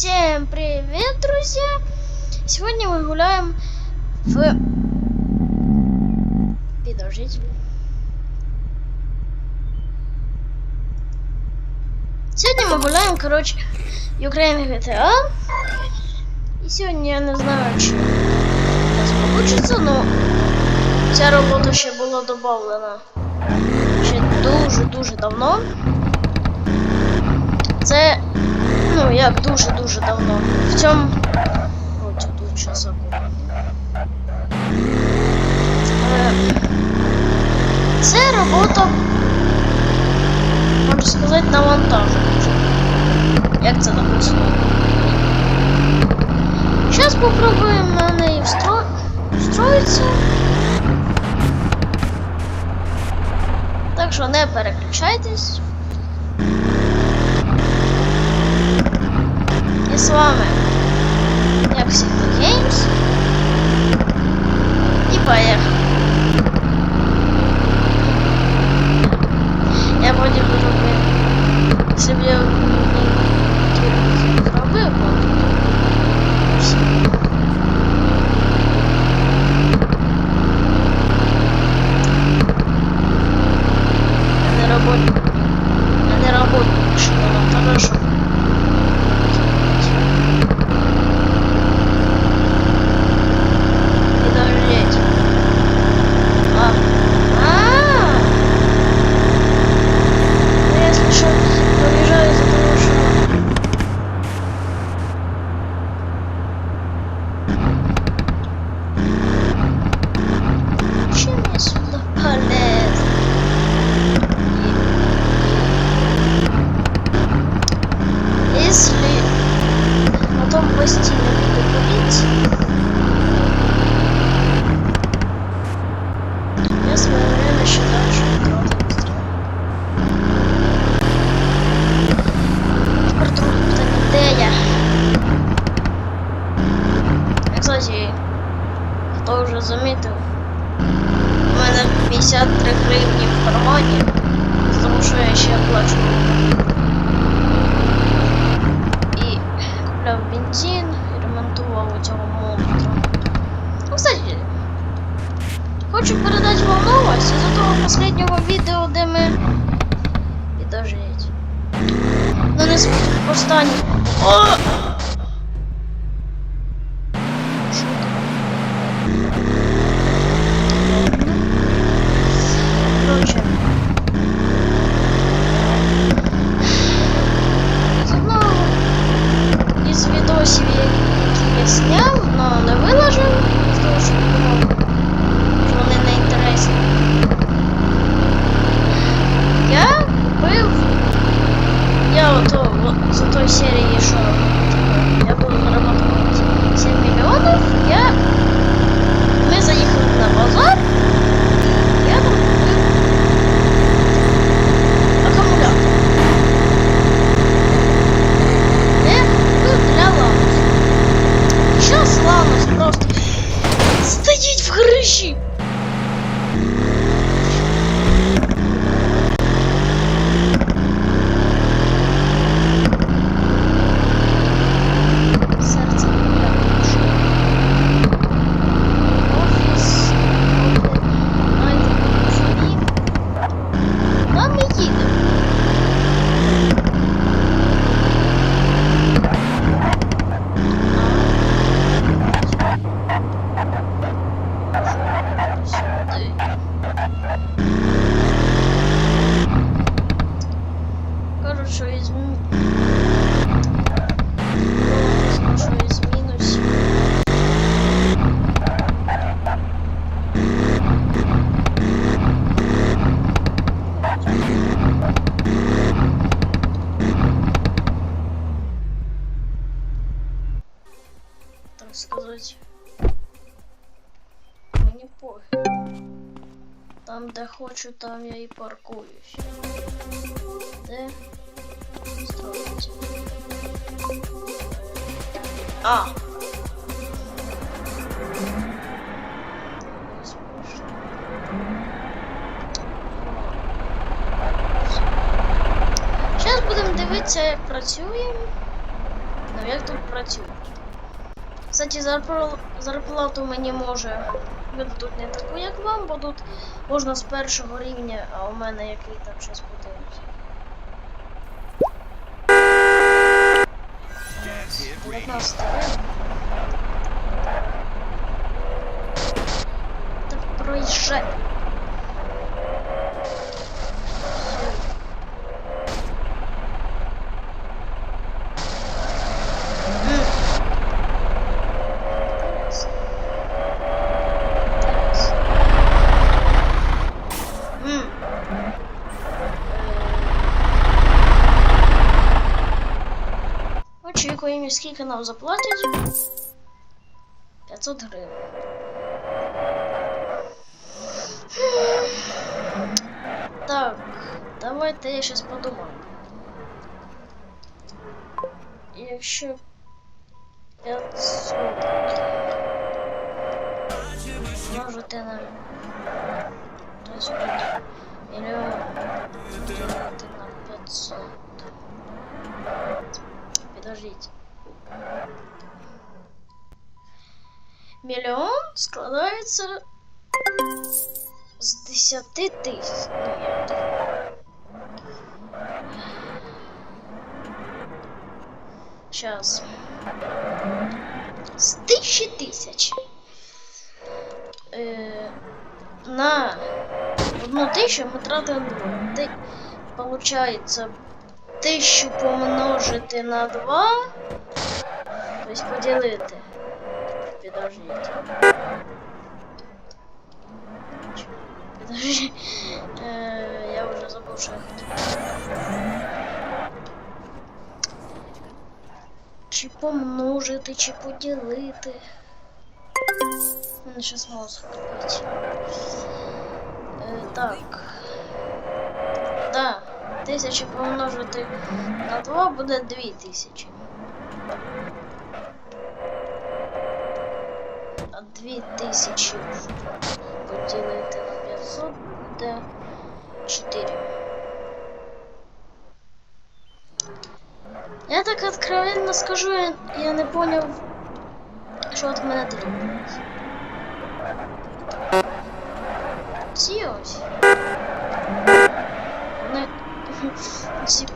Всем привет, друзья! Сегодня мы гуляем в... Подождите. Сегодня мы гуляем, короче, в Ukraine GTA. И сегодня я не знаю, чи у нас получится, но ця робота ще була додавлена ще дуже-дуже давно. Це, ну, як дуже-дуже давно. В цьому. Ось тут що забув. Е, Це робота, можна сказати, на монтаж. Як це написано? Зараз попробуємо на неї встро... встроїтися. Так що не переключайтесь. І з вами, як завжди, Games. І поехали. Я вроді би робив собі зробив, бо всі. А не работает. А не работает, что ну, хорошо. Подождите. А. А. Ну, если что, уезжаю из-за того, что... Чем я сюда полез? Если потом пости не буду курить, я свое время считаю, что тратил быстрее. Тепер друге питання, де я? Я, Кстати, хто вже замітив, у мене 53 гривні в кармані, тому що я ще плачу і купляв бензин, і ремонтував у цього монстра. Ну, кстати, хочу передати вам новость із того последнього відео, де ми. Підождіть. Ну не сміть останній. Хочу, там я і паркуюсь. Де строїться? А! Зараз будемо дивитися, як працює. Ну як тут працює? Кстати, зарпла- зарплату мені може дадуть не таку, як вам, бо тут можна з першого рівня, а у мене який там щось подивився. Так проїжджай. Очікуємо, скільки нам заплатять. 500 гривень. Так, давайте я щас подумаю. Якщо 500 множити на Мільйон складається з 10 тисяч. Щас. З тисячі тисяч. Е, на одну тисячу ми тратимо двоє. Ти, получається, тисячу помножити на 2. Тобто поділити. Е, я вже забув, що я хотів. Чи помножити, чи поділити. Мене щас мозок тупить. Е, так. Да. Тисяча помножити на 2 буде 2000. А 2000 поділити на 500 буде 4. Я так откровенно скажу, я, я не поняв, що от мене требується. Ці ось. Ці.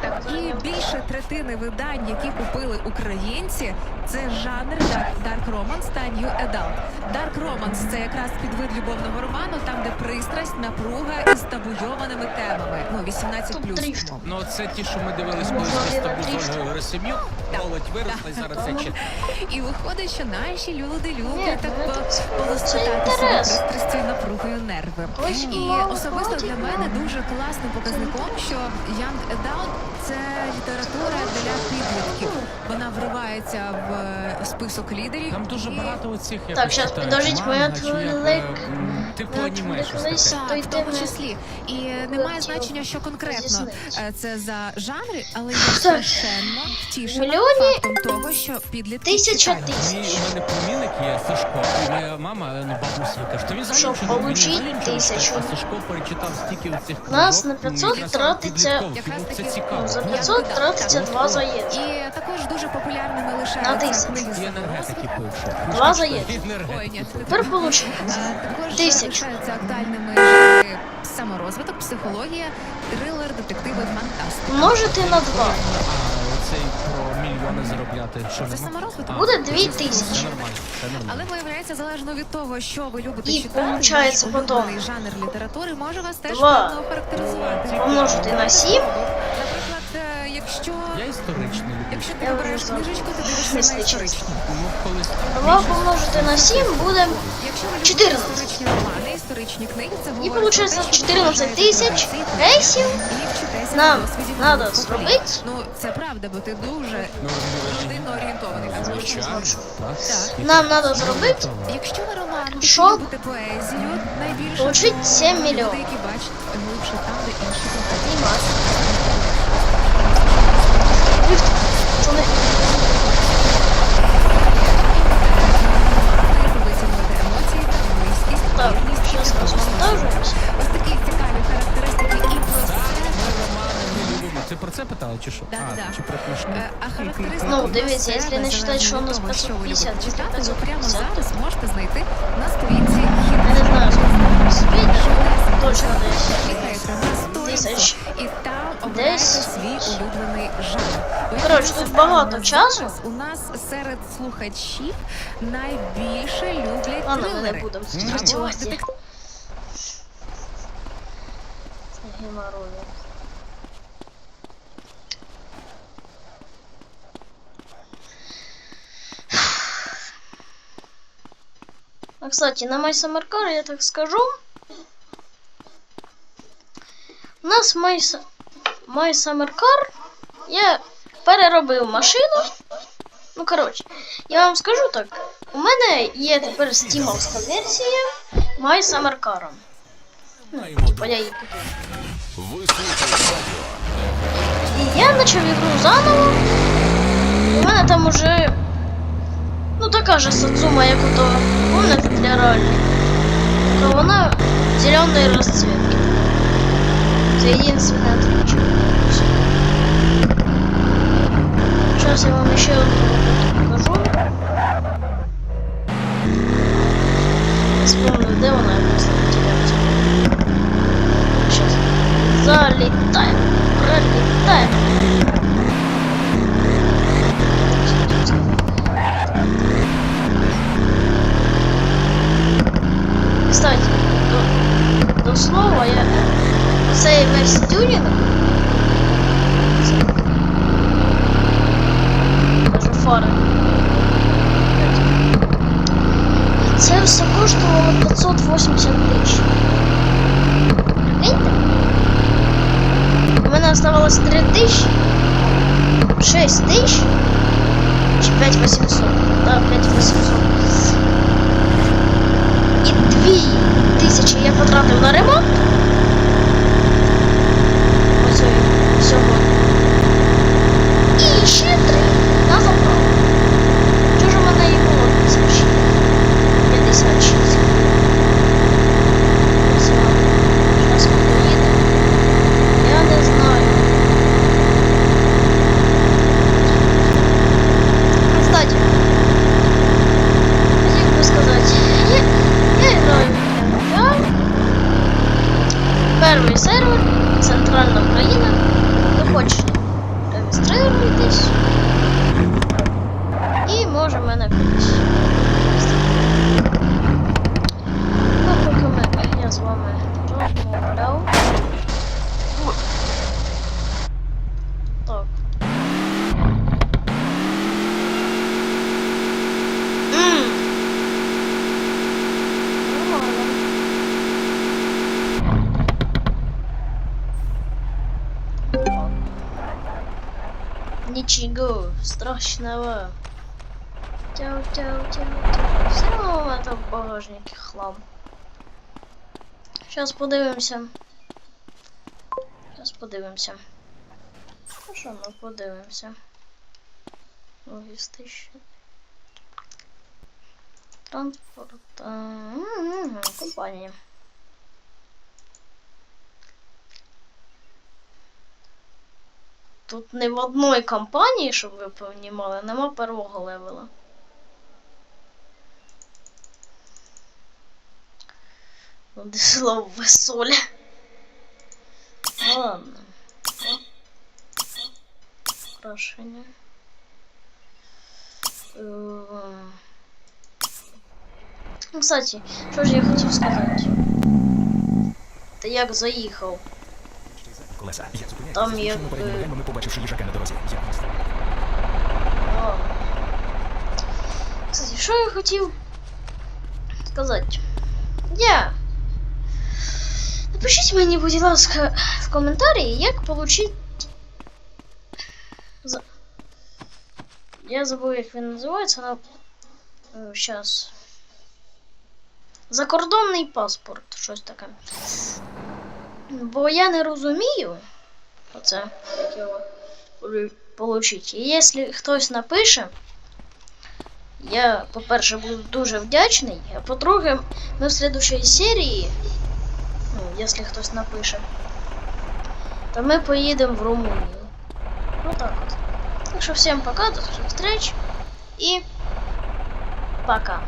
Так, і більше третини видань, які купили українці, це жанр Dark, Romance та New Adult. Dark Romance – це якраз підвид любовного роману, там де пристрасть, напруга із табуйованими темами. Ну, 18 плюс. Ну, це ті, що ми дивились колись з табу Ольгою Герасим'юк. Молодь виросла і зараз це читає. І виходить, що наші люди люблять так ну, полоскотати себе пристрастю напругою нерви. І особисто для мене дуже класним показником, що Young Adult – це література для підлітків. Вона вривається в е, список лідерів. Там дуже багато оцих як Так, щас, підождіть, ми отвлек- Типу ми аніме щось отвлеклись. таке. Так, в тому числі. І немає значення, що конкретно е, це за жанри, але страшенно втішена Мільйоні фактом того, що підлітки тисяча читають. тисяч. Мій у мене племінник є Сашко, і моя мама, ну бабуся, каже, то він Щоб він получить тисячу. А Сашко перечитав стільки цих Нас на 500 ну, тратиться- Якраз це таки, цікаво. Ну, за Young 500 тратиться два заєць. І також дуже популярними лишаються На тисячу. книги енергетики пивши. Два заєць. Ой, ні, Тепер получимо. Е, Також Тисячу. лишаються актуальними жанри саморозвиток, психологія, трилер, детективи, фантастика. Множити на 2. Оцей заробляти, що Це нема? саморозвиток. Буде це- 2000. Це нормально, це нормально. Але виявляється, залежно від того, що ви любите І читати, получається ваш потім улюблений жанр літератури може вас теж Два. певно охарактеризувати. Помножити на 7. Наприклад, е, якщо, Я історичний люблю. якщо ти Я вибираєш вже книжечку, ти дивишся на Якщо історичну. Ну, колись 2 помножити на 7 буде Якщо ви любите 14. історичні романи, історичні книги, це говорить получається про те, що ви 14 вважаєте тисяч рейсів. і Нам на надо зробити. Ну, це правда, бо ти дуже Ну, орієнтований. так. Так. Так. Нам треба зробити, Якщо роман, Щоб любите поезію, найбільше получить то 7 люди, мільйонів. які бачать глибше там, де чи що? Да, а, да. чи про? Е, А характеристики Ну, у дивіться, нас якщо не считать, що у нас залежно від того, що 550, любите прямо 550. зараз можете знайти на сторінці Я не знаю, скільки точно десь. Тисяч. і там обираєте Десь. свій улюблений жанр. Коротше, тут багато часу. У нас серед слухачів найбільше люблять Ладно, ми не будемо тут Або працювати. детективи. Це геморрой. А, кстати, на My Summer Car я так скажу. У нас My, Su- My Summer Car я переробив машину. Ну, коротше, я вам скажу так. У мене є тепер стімовська версія My Summer Car. Ну, типа я її купив. І я почав ігру заново. У мене там уже. Ну така же Сацума, як у того. Помните для реальної. То вона зеленої розцветки. Це єдине отличие. Сейчас я вам еще одну покажу. Не вспомню, де вона я просто потерялась. Сейчас. Залетаем. Пролетаем. До я цей весь тюнінг Даже фари. Це все коштувало 580 тисяч. Прикиньте? У мене оставалось 3 тисячі, 6 тисяч чи 5800. Да, 5800. І 2 тисячі я потратив на ремонт. Ось сьогодні. І ще три на заправку. Чого ж у мене і було 1056? Ось вона. Зараз ми доїдемо. Я не знаю. Кстати, хотів би сказати, я, я граю в GTA. Перший сервер, центральна Україна. Ви хочете реєструйтесь. І може мене кудись. Ну, поки ми, я з вами розмовляв. Ой. Так. М. Нормально. Ничего страшного. Тяу, тяу, тяу, тяу. Все равно там в багажнике хлам. Сейчас подивимося. Сейчас подивимося. Ну що ми подивимося? Логістичний. Транспорт. м, Компанія. Тут не в одной компанії, щоб ви понімали, нема первого левела. Де слово весоля. Ну ладно. О. Прошення. Ем. Ну, Кстати, що ж я хотів сказати? Та як заїхав? Колеса. Я зупиняюся Там є, е, побачивши їжака на дорозі. Я. Кстати, що я хотів сказати? Я. Напишіть мені, будь ласка, в коментарі, як получить. За... Я забув, як він називається, але. Зараз. Закордонний паспорт, щось таке. Бо я не розумію. Оце, його полю- І якщо хтось напише, я, по-перше, буду дуже вдячний, а по-друге, ми в следующій серії, ну, якщо хтось напише, то ми поїдемо в Румунію. Ну так от. Так что всем пока, до встреч и пока.